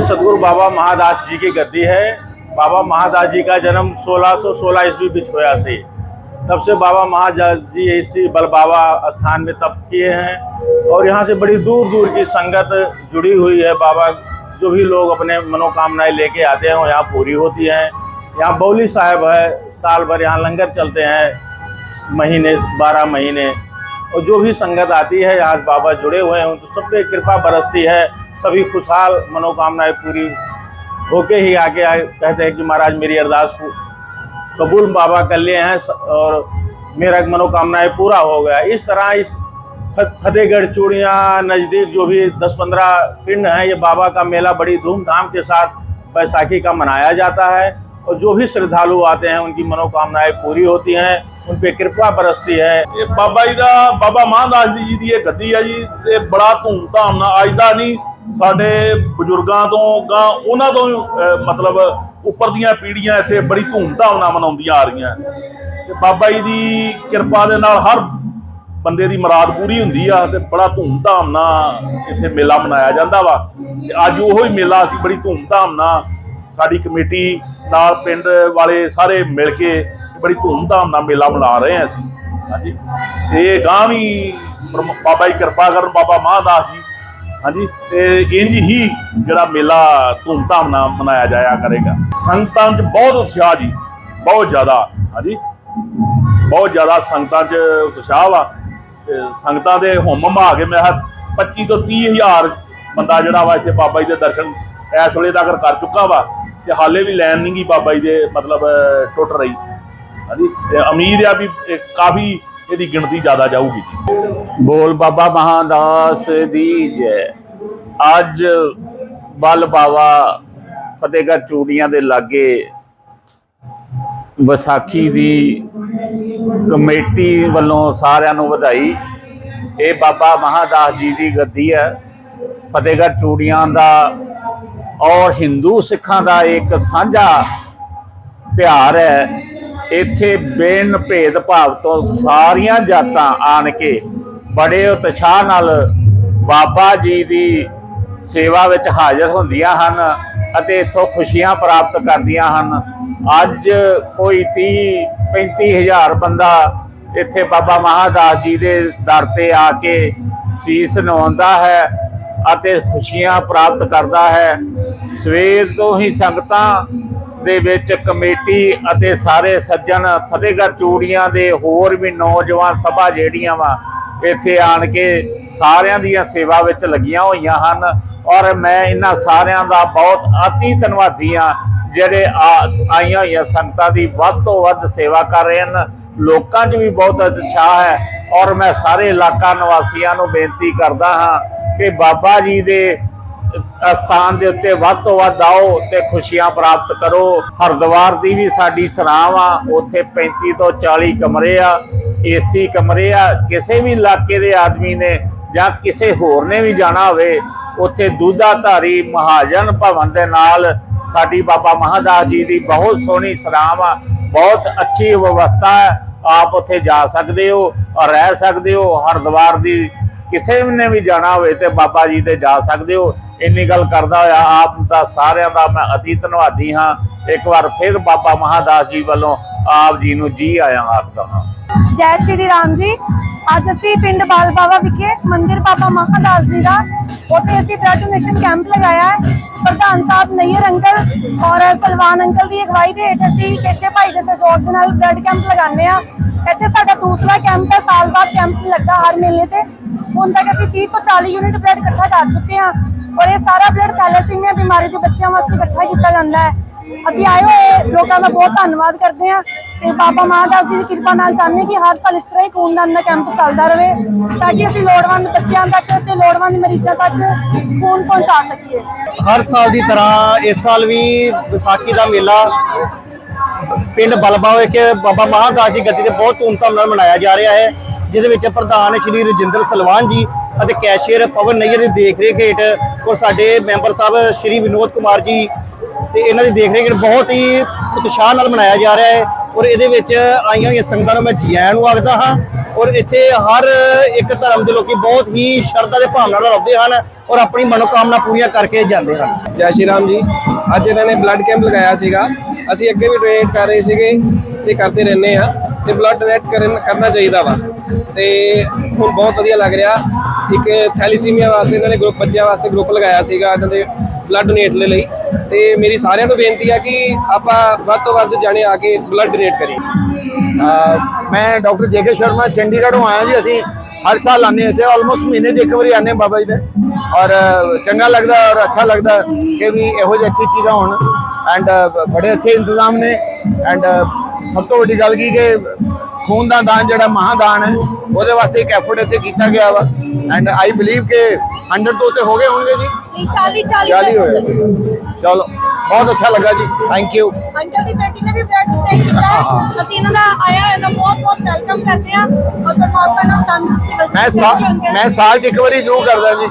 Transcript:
सदगुरु बाबा महादास जी की गद्दी है। बाबा महादास जी का जन्म 1616 ईस्वी बिछोया से। तब से बाबा महादास जी इसी बल बाबा स्थान में तप किए हैं और यहाँ से बड़ी दूर दूर की संगत जुड़ी हुई है। बाबा जो भी लोग अपने मनोकामनाएँ लेके आते हैं यहाँ पूरी होती हैं। यहाँ बौली साहब है, साल भर यहाँ लंगर चलते हैं, महीने, बारह महीने। और जो भी संगत आती है यहाँ बाबा जुड़े हुए हैं तो सब पे कृपा बरसती है। सभी खुशहाल मनोकामनाएँ पूरी होके ही आके आए। कहते हैं कि महाराज, मेरी अरदास कबूल बाबा कर लिए हैं और मेरा मनोकामनाएँ पूरा हो गया। इस तरह इस फतेहगढ़, चूड़िया, नज़दीक जो भी 10-15 पिंड हैं, ये बाबा का मेला बड़ी धूमधाम के साथ बैसाखी का मनाया जाता है। और जो भी श्रद्धालु आते हैं उनकी मनोकामनाएं पूरी होती हैं उन पे कृपा बरसती है ਇਹ ਬਾਬਾ ਜੀ ਦਾ ਬਾਬਾ ਮਹਾਦਾਸ ਜੀ ਦੀ ਇਹ ਗੱਦੀ ਆ ਜੀ ਇਹ ਬੜਾ ਧੂਮਧਾਮ ਨਾਲ ਅੱਜ ਦਾ ਨਹੀਂ ਸਾਡੇ ਬਜ਼ੁਰਗਾਂ ਤੋਂ ਗਾਂ ਉਹਨਾਂ ਤੋਂ ਹੀ, ਅਹ, ਮਤਲਬ ਉੱਪਰ ਦੀਆਂ ਪੀੜ੍ਹੀਆਂ ਇੱਥੇ ਬੜੀ ਧੂਮਧਾਮ ਨਾਲ ਮਨਾਉਂਦੀਆਂ ਆ ਰਹੀਆਂ ਤੇ ਬਾਬਾ ਜੀ ਦੀ ਕਿਰਪਾ ਦੇ ਨਾਲ ਹਰ ਬੰਦੇ ਦੀ ਮੁਰਾਦ ਪੂਰੀ ਹੁੰਦੀ ਆ ਤੇ ਬੜਾ ਧੂਮਧਾਮ ਨਾਲ ਇੱਥੇ ਮੇਲਾ ਮਨਾਇਆ ਜਾਂਦਾ ਵਾ ਤੇ ਅੱਜ ਉਹੋ ਹੀ ਮੇਲਾ ਅਸੀਂ ਬੜੀ ਧੂਮਧਾਮ ਨਾਲ ਸਾਡੀ ਕਮੇਟੀ ਨਾਲ ਪਿੰਡ ਵਾਲੇ ਸਾਰੇ ਮਿਲ ਕੇ ਬੜੀ ਧੂਮਧਾਮ ਨਾਲ ਮੇਲਾ ਮਨਾ ਰਹੇ ਹਾਂ ਅਸੀਂ। ਹਾਂਜੀ। ਇਹ ਗਾਂ ਵੀ ਬਾਬਾ ਜੀ ਕਿਰਪਾ ਕਰਨ, ਬਾਬਾ ਮਹਾਦਾਸ ਜੀ। ਹਾਂਜੀ। ਤੇ ਇੰਜ ਹੀ ਜਿਹੜਾ ਮੇਲਾ ਧੂਮਧਾਮ ਨਾਲ ਮਨਾਇਆ ਜਾਇਆ ਕਰੇਗਾ। ਸੰਗਤਾਂ 'ਚ ਬਹੁਤ ਉਤਸ਼ਾਹ ਜੀ। ਬਹੁਤ ਜ਼ਿਆਦਾ। ਹਾਂਜੀ। ਬਹੁਤ ਜ਼ਿਆਦਾ ਸੰਗਤਾਂ 'ਚ ਉਤਸ਼ਾਹ ਵਾ। ਸੰਗਤਾਂ ਦੇ ਹੁਮ ਮਾ ਕੇ ਮੈਂ ਕਿਹਾ 25 ਤੋਂ 30 ਹਜ਼ਾਰ ਬੰਦਾ ਜਿਹੜਾ ਵਾ ਇੱਥੇ ਬਾਬਾ ਜੀ ਦੇ ਦਰਸ਼ਨ ਇਸ ਵੇਲੇ ਤੱਕ ਕਰ ਚੁੱਕਾ ਵਾ। ਤੇ ਹਾਲੇ ਵੀ ਲੈਣ ਨਹੀਂ ਗਈ ਬਾਬਾ ਜੀ ਦੇ, ਮਤਲਬ ਟੁੱਟ ਰਹੀ। ਹਾਂਜੀ? ਤੇ ਉਮੀਦ ਆ ਵੀ ਕਾਫੀ ਇਹਦੀ ਗਿਣਤੀ ਜ਼ਿਆਦਾ ਜਾਊਗੀ। ਬੋਲ ਬਾਬਾ ਮਹਾਦਾਸ ਦੀ ਜੈ। ਅੱਜ ਬਲ ਬਾਵਾ ਫਤਿਹਗੜ੍ਹ ਚੂੜੀਆਂ ਦੇ ਲਾਗੇ ਵਿਸਾਖੀ ਦੀ ਕਮੇਟੀ ਵੱਲੋਂ ਸਾਰਿਆਂ ਨੂੰ ਵਧਾਈ। ਇਹ ਬਾਬਾ ਮਹਾਦਾਸ ਜੀ ਦੀ ਗੱਦੀ ਹੈ। ਫਤਿਹਗੜ੍ਹ ਚੂੜੀਆਂ ਦਾ ਔਰ ਹਿੰਦੂ ਸਿੱਖਾਂ ਦਾ ਇੱਕ ਸਾਂਝਾ ਤਿਉਹਾਰ ਹੈ। ਇੱਥੇ ਬਿਨ ਭੇਦਭਾਵ ਤੋਂ ਸਾਰੀਆਂ ਜਾਤਾਂ ਆਣ ਕੇ ਬੜੇ ਉਤਸ਼ਾਹ ਨਾਲ ਬਾਬਾ ਜੀ ਦੀ ਸੇਵਾ ਵਿੱਚ ਹਾਜ਼ਰ ਹੁੰਦੀਆਂ ਹਨ ਅਤੇ ਇੱਥੋਂ ਖੁਸ਼ੀਆਂ ਪ੍ਰਾਪਤ ਕਰਦੀਆਂ ਹਨ। ਅੱਜ ਕੋਈ 30 35 ਹਜ਼ਾਰ ਬੰਦਾ ਇੱਥੇ ਬਾਬਾ ਮਹਾਦਾਸ ਜੀ ਦੇ ਦਰ ਤੇ ਆ ਕੇ ਸੀਸ ਨਵਾਉਂਦਾ ਹੈ। ਅਤੇ ਖੁਸ਼ੀਆਂ ਪ੍ਰਾਪਤ ਕਰਦਾ ਹੈ। ਸਵੇਰ ਤੋਂ ਹੀ ਸੰਗਤਾਂ ਦੇ ਵਿੱਚ ਕਮੇਟੀ ਅਤੇ ਸਾਰੇ ਸੱਜਣ ਫਤਿਹਗੜ੍ਹ ਚੂੜੀਆਂ ਦੇ ਹੋਰ ਵੀ ਨੌਜਵਾਨ ਸਭਾ ਜਿਹੜੀਆਂ ਵਾ, ਇੱਥੇ ਆਣ ਕੇ ਸਾਰਿਆਂ ਦੀਆਂ ਸੇਵਾ ਵਿੱਚ ਲੱਗੀਆਂ ਹੋਈਆਂ ਹਨ ਔਰ ਮੈਂ ਇਹਨਾਂ ਸਾਰਿਆਂ ਦਾ ਬਹੁਤ ਅਤੀ ਧੰਨਵਾਦੀ ਹਾਂ, ਜਿਹੜੇ ਆ- ਆਈਆਂ ਹੋਈਆਂ ਸੰਗਤਾਂ ਦੀ ਵੱਧ ਤੋਂ ਵੱਧ ਸੇਵਾ ਕਰ ਰਹੇ ਹਨ। ਲੋਕਾਂ 'ਚ ਵੀ ਬਹੁਤ ਉਤਸ਼ਾਹ ਹੈ ਔਰ ਮੈਂ ਸਾਰੇ ਇਲਾਕਾ ਨਿਵਾਸੀਆਂ ਨੂੰ ਬੇਨਤੀ ਕਰਦਾ ਹਾਂ ਕਿ ਬਾਬਾ ਜੀ ਦੇ ਅਸਥਾਨ ਦੇ ਉੱਤੇ ਵੱਧ ਤੋਂ ਵੱਧ ਆਓ ਤੇ ਖੁਸ਼ੀਆਂ ਪ੍ਰਾਪਤ ਕਰੋ। ਹਰਦੁਆਰ ਦੀ ਵੀ ਸਾਡੀ ਸਰਾਹ ਆ, ਉੱਥੇ 35 ਤੋਂ 40 ਕਮਰੇ ਆ, ਏਸੀ ਕਮਰੇ ਆ। ਕਿਸੇ ਵੀ ਇਲਾਕੇ ਦੇ ਆਦਮੀ ਨੇ ਜਾਂ ਕਿਸੇ ਹੋਰ ਨੇ ਵੀ ਜਾਣਾ ਹੋਵੇ, ਉੱਥੇ ਦੂਧਾਧਾਰੀ ਮਹਾਜਨ ਭਵਨ ਦੇ ਨਾਲ ਸਾਡੀ ਬਾਬਾ ਮਹਾਦਾਸ ਜੀ ਦੀ ਬਹੁਤ ਸੋਹਣੀ ਸਰਾਹ ਆ ਬਹੁਤ ਅੱਛੀ ਵਿਵਸਥਾ ਹੈ। ਆਪ ਉੱਥੇ ਜਾ ਸਕਦੇ ਹੋ ਔਰ ਰਹਿ ਸਕਦੇ ਹੋ। ਹਰਦੁਆਰ ਦੀ ਕਿਸੇ ਨੇ ਵੀ ਜਾਣਾ ਹੋਵੇ ਤੇ ਬਾਬਾ ਜੀ ਤੇ ਜਾ ਸਕਦੇ ਹੋ। ਇੰਨੀ ਗੱਲ ਕਰਦਾ ਹੋਇਆ ਆਪ ਦਾ ਸਾਰਿਆਂ ਦਾ ਮੈਂ ਅਤੀ ਧੰਨਵਾਦੀ ਹਾਂ। ਇੱਕ ਵਾਰ ਫਿਰ ਬਾਬਾ ਮਹਾਦਾਸ ਜੀ ਵੱਲੋਂ ਆਪ ਜੀ ਨੂੰ ਜੀ ਆਇਆਂ ਆਖਦਾ ਹਾਂ ਜੈ ਸ਼੍ਰੀ ਰਾਮ ਜੀ। ਅੱਜ ਅਸੀਂ ਪਿੰਡ ਬਾਲਬਾਵਾ ਵਿਖੇ ਮੰਦਿਰ ਬਾਬਾ ਮਹਾਦਾਸ ਜੀ ਦਾ, ਉੱਥੇ ਅਸੀਂ ਬਲੱਡ ਡੋਨੇਸ਼ਨ ਕੈਂਪ ਲਗਾਇਆ ਹੈ। ਪ੍ਰਧਾਨ ਸਾਹਿਬ ਨਈਰ ਅੰਕਲ ਔਰ ਸਲਵਾਨ ਅੰਕਲ ਦੀ ਅਗਵਾਈ ਦੇ ਹੇਠ ਅਸੀਂ ਕੇਸ਼ੇ ਭਾਈ ਦੇ ਸਹਿਯੋਗ ਦੇ ਨਾਲ ਬਲੱਡ ਕੈਂਪ ਲਗਾਉਂਦੇ ਆ ਇੱਥੇ ਸਾਡਾ ਦੂਸਰਾ ਕੈਂਪ ਹੈ, ਸਾਲ ਬਾਅਦ ਕੈਂਪ ਲੱਗਦਾ ਹਰ ਮਹੀਨੇ ਤੇ। ਹੁਣ ਤੱਕ ਅਸੀਂ 30 ਤੋਂ 40 ਯੂਨਿਟ ਬਲੱਡ ਇਕੱਠਾ ਕਰ ਚੁੱਕੇ ਹਾਂ ਔਰ ਇਹ ਸਾਰਾ ਬਲੱਡ ਥੈਲੇਸੀਮੀਆ ਬਿਮਾਰੀ ਦੇ ਬੱਚਿਆਂ ਵਾਸਤੇ ਇਕੱਠਾ ਕੀਤਾ ਜਾਂਦਾ ਹੈ। ਅਸੀਂ ਆਏ ਹੋਏ ਲੋਕਾਂ ਦਾ ਬਹੁਤ ਧੰਨਵਾਦ ਕਰਦੇ ਹਾਂ ਤੇ ਬਾਬਾ ਮਹਾਦਾਸ ਜੀ ਦੀ ਕਿਰਪਾ ਨਾਲ ਚਾਹੁੰਦੇ ਕਿ ਹਰ ਸਾਲ ਇਸ ਤਰ੍ਹਾਂ ਹੀ ਖੂਨਦਾਨ ਦਾ ਕੈਂਪ ਚੱਲਦਾ ਰਹੇ ਤਾਂ ਕਿ ਅਸੀਂ ਲੋੜਵੰਦ ਬੱਚਿਆਂ ਤੱਕ ਤੇ ਲੋੜਵੰਦ ਮਰੀਜ਼ਾਂ ਤੱਕ ਖੂਨ ਪਹੁੰਚਾ ਸਕੀਏ। ਹਰ ਸਾਲ ਦੀ ਤਰ੍ਹਾਂ ਇਸ ਸਾਲ ਵੀ ਵਿਸਾਖੀ ਦਾ ਮੇਲਾ ਪਿੰਡ ਬਲਬਾ ਵਿਖੇ ਬਾਬਾ ਮਹਾਦਾਸ ਜੀ ਗੱਦੀ ਤੇ ਬਹੁਤ ਧੂਮਧਾਮ ਨਾਲ ਮਨਾਇਆ ਜਾ ਰਿਹਾ ਹੈ, ਜਿਹਦੇ ਵਿੱਚ ਪ੍ਰਧਾਨ ਸ਼੍ਰੀ ਰਜਿੰਦਰ ਸਲਵਾਨ ਜੀ ਅਤੇ ਕੈਸ਼ੀਅਰ ਪਵਨ ਨਈਅਰ ਦੀ ਦੇਖਰੇਖ ਹੇਠ ਔਰ ਸਾਡੇ ਮੈਂਬਰ ਸਾਹਿਬ ਸ਼੍ਰੀ ਵਿਨੋਦ ਕੁਮਾਰ ਜੀ ਤੇ ਇਹਨਾਂ ਦੀ ਦੇਖ ਰੇਖ ਬਹੁਤ ਹੀ ਉਤਸ਼ਾਹ ਨਾਲ ਮਨਾਇਆ ਜਾ ਰਿਹਾ ਹੈ ਔਰ ਇਹਦੇ ਵਿੱਚ ਆਈਆਂ ਹੋਈਆਂ ਸੰਗਤਾਂ ਨੂੰ ਮੈਂ ਜੀ ਨੂੰ ਆਖਦਾ ਹਾਂ ਔਰ ਇੱਥੇ ਹਰ ਇੱਕ ਧਰਮ ਦੇ ਲੋਕੀ ਬਹੁਤ ਹੀ ਸ਼ਰਧਾ ਦੇ ਭਾਵਨਾ ਨਾਲ ਆਉਂਦੇ ਹਨ ਔਰ ਆਪਣੀ ਮਨੋਕਾਮਨਾ ਪੂਰੀਆਂ ਕਰਕੇ ਜਾਂਦੇ ਹਨ। ਜੈ ਸ਼੍ਰੀ ਰਾਮ ਜੀ। ਅੱਜ ਇਹਨਾਂ ਨੇ ਬਲੱਡ ਕੈਂਪ ਲਗਾਇਆ ਸੀਗਾ। ਅਸੀਂ ਅੱਗੇ ਵੀ ਡੋਨੇਟ ਕਰ ਰਹੇ ਸੀਗੇ ਤੇ ਕਰਦੇ ਰਹਿੰਦੇ ਆ ਤੇ ਬਲੱਡ ਡੋਨੇਟ ਕਰਨ, ਕਰਨਾ ਚਾਹੀਦਾ ਵਾ। ਤੇ ਹੁਣ ਬਹੁਤ ਵਧੀਆ ਲੱਗ ਰਿਹਾ। ਇੱਕ ਥੈਲੀਸੀਮੀਆ ਵਾਸਤੇ ਇਹਨਾਂ ਨੇ ਗਰੁੱਪ ਬੱਚਿਆਂ ਵਾਸਤੇ ਗਰੁੱਪ ਲਗਾਇਆ ਸੀਗਾ। ਇਹਨਾਂ ਦੇ ਬਲੱਡ ਡੋਨੇਟ ਦੇ ਲਈ। ਤੇ ਮੇਰੀ ਸਾਰਿਆਂ ਨੂੰ ਬੇਨਤੀ ਆ ਕਿ ਆਪਾਂ ਵੱਧ ਤੋਂ ਵੱਧ ਜਾਣੇ ਆ ਕੇ ਬਲੱਡ ਡੋਨੇਟ ਕਰੀਏ। ਅਹ ਮੈਂ ਡਾਕਟਰ ਜੇਕੇ ਸ਼ਰਮਾ, ਚੰਡੀਗੜ੍ਹੋਂ ਆਇਆ ਜੀ। ਅਸੀਂ ਹਰ ਸਾਲ ਆਨੇ ਇੱਥੇ ਆਲਮੋਸਟ ਮਹੀਨੇ 'ਚ ਇੱਕ ਵਾਰੀ ਆਨੇ ਬਾਬਾ ਜੀ ਦੇ। ਔਰ ਚੰਗਾ ਲੱਗਦਾ ਔਰ ਅੱਛਾ ਲੱਗਦਾ ਕਿ ਵੀ ਇਹੋ ਜਿਹੀ ਅੱਛੀ ਚੀਜ਼ਾਂ ਹੋਣ। ਐਂਡ ਬੜੇ ਅੱਛੇ ਇੰਤਜ਼ਾਮ ਨੇ। ਐਂਡ ਸਭ ਤੋਂ ਵੱਡੀ ਗੱਲ ਕੀ ਕਿ ਖੂਨ ਦਾ ਦਾਨ ਜਿਹੜਾ ਮਹਾਦਾਨ ਹੈ, ਉਹਦੇ ਵਾਸਤੇ ਇੱਕ ਐਫਰਟ ਇੱਥੇ ਕੀਤਾ ਗਿਆ ਵਾ। ਐਂਡ ਆਈ ਬਲੀਵ ਕਿ 100 ਤੋਂ ਉੱਤੇ ਹੋ ਗਏ ਹੋਣਗੇ ਜੀ। ਨਹੀਂ 40 40 40 ਹੋਏ। ਚਲੋ। ਬਹੁਤ ਅੱਛਾ ਲੱਗਾ ਜੀ। ਥੈਂਕ ਯੂ ਅੰਕਲ ਦੀ ਬੇਟੀ ਨੇ ਵੀ ਬਲੱਡ ਡੋਨੇਟ ਕੀਤਾ ਹੈ। ਅਸੀਂ ਇਹਨਾਂ ਦਾ ਆਇਆ ਹੋਇਆ ਦਾ ਬਹੁਤ ਬਹੁਤ ਵੈਲਕਮ ਕਰਦੇ ਹਾਂ। ਔਰ ਪਰਮਾਤਮਾ ਨੂੰ ਤੰਦਰੁਸਤੀ ਬਖਸ਼ੇ। ਮੈਂ ਸਾ- ਮੈਂ ਸਾਲ 'ਚ ਇੱਕ ਵਾਰੀ ਜ਼ਰੂਰ ਕਰਦਾ ਜੀ।